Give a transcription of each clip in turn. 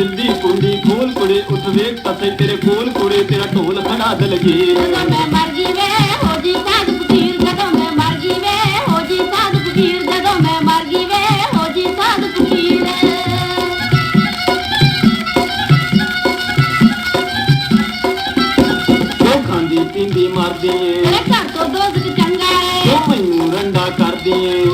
ਕੁੜੇ ਦਿਲ ਕੁੰਡੀ ਖੋਲ ਕੁੜੇ ਉੱਠ ਵੇਖ ਤਸੇ ਤੇਰੇ ਕੋਲ ਕੁੜੇ ਤੇਰਾ ਢੋਲ ਖੜਾ ਦਲਗੀਰ ਜਦੋਂ ਮੈਂ ਮਰ ਗਈ ਵੇ ਹੋ ਜੀ ਸਾਧ ਫਕੀਰ ਜਦੋਂ ਮੈਂ ਮਰ ਗਈ ਵੇ ਹੋ ਜੀ ਸਾਧ ਫਕੀਰ ਜਦੋਂ ਮੈਂ ਮਰ ਗਈ ਵੇ ਹੋ ਜੀ ਸਾਧ ਫਕੀਰ। ਉਹ ਖਾਂਦੀ ਪੀਂਦੀ ਮਰਦੀ ਏ। ਤੇਰੇ ਘਰ ਤੋਂ ਦੋਜ਼ਖ ਚੰਗਾ ਏ। ਉਹ ਮੈਨੂੰ ਰੰਡਾ ਕਰਦੀ ਏ।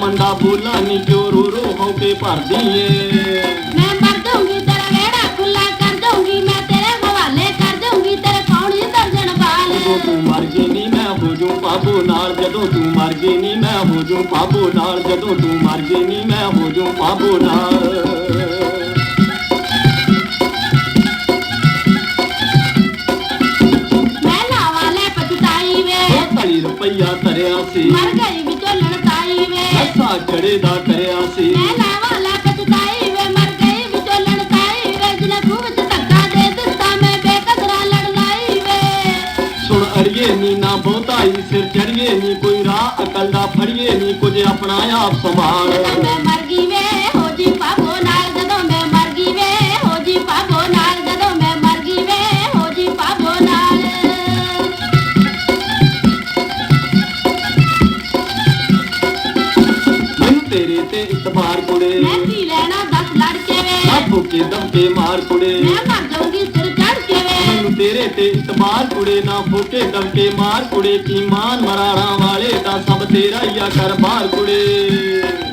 मंडा बोला नी चोरू रोहों के भर दिए? मैं मर खुला कर मैं तेरे कर तेरे जो तू मर मैं हो बाबू नाल। जदों तू मर जेनी मैं हो जू बाबू नाल। जदों तू मर जेनी मैं हो जू रुपया तरिया सी। मर गई ਚੜੇ ਦਾ ਕਰਿਆ ਸੀ। ਮੈਂ ਲਾਵਾ ਲੈ ਪਛਤਾਈ ਵੇ ਮਰ ਗਈ ਵਿਚੋਲਣ ਤਾਈ ਵੇ। ਜਿਹਨੇ ਖੂਹ ਵਿੱਚ ਧੱਕਾ ਦੇ ਦਿੱਤਾ ਮੈਂ ਬੇਕਦਰਾ ਲੜ ਲਾਈ ਵੇ। ਸੁਣ ਅੜੀਏ ਨੀ ਨਾ ਬਹੁਤਾਈ ਸਿਰ ਚੜੀਏ ਨੀ ਕੋਈ ਰਾਹ ਅਕਲ ਦਾ ਫੜੀਏ ਨੀ ਕੁਝ ਆਪਣਾ ਆਪ ਸੰਭਾਲ। ਜਦੋਂ ਮੈਂ ਮਰ ਤੇਰੇ ਤੇ ਇਤਬਾਰ ਕੁੜੇ। ਮੈਂ ਪੀ ਲੈਣਾ ਦਸ ਲੜ ਕੇ ਵੇ। ਆਪੋ ਕੇ ਦਮ ਕੇ ਮਾਰ ਕੁੜੇ। ਮੈਂ ਮਰ ਜਾਊਂਗੀ ਸਿਰ ਚੜ ਕੇ ਵੇ। ਮੈਨੂੰ ਤੇਰੇ ਤੇ ਇਤਬਾਰ ਕੁੜੇ ਨਾ ਫੋਕੇ ਦਮ ਕੇ ਮਾਰ ਕੁੜੇ। ਕੀ ਮਾਨ ਮਰਾਣਾ ਵਾਲੇ ਦਾ ਸਭ ਤੇਰਾ ਹੀ ਆ ਕਰ ਬਾਹਰ ਕੁੜੇ।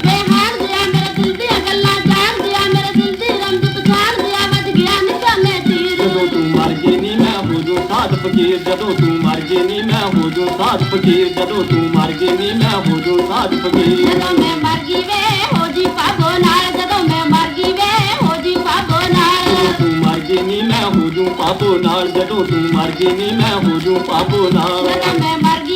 ਵੇ ਹਾਰ ਦਿਆ ਮੇਰੇ ਦਿਲ ਦੀਆਂ ਗੱਲਾਂ ਜਾਣ ਦਿਆ ਮੇਰੇ ਦਿਲ ਦੀ ਰੰਗ ਪਛਾਣ ਦਿਆ ਵੱਜ ਗਿਆ ਨਿਸ਼ਾਨੇ ਤੀਰ। ਜਦੋਂ ਤੂੰ ਮਰ ਗਈ ਨੀ ਮੈਂ ਹੋ ਜੂ ਸਾਧ ਫਕੀਰ। ਜਦੋਂ ਤੂੰ ਮਰ ਗਈ ਨੀ ਮੈਂ ਹੋ ਜੂ ਸਾਧ ਫਕੀਰ। ਜਦੋਂ ਤੂੰ ਮਰ ਗਈ ਨੀ ਮੈਂ ਹੋ ਜੂ ਸਾਧ ਫਕੀਰ। માર્ગીની મેં હું છું પાપો નાળ જટું તું માર્ગીની મેં હું છું પાપો નાળ.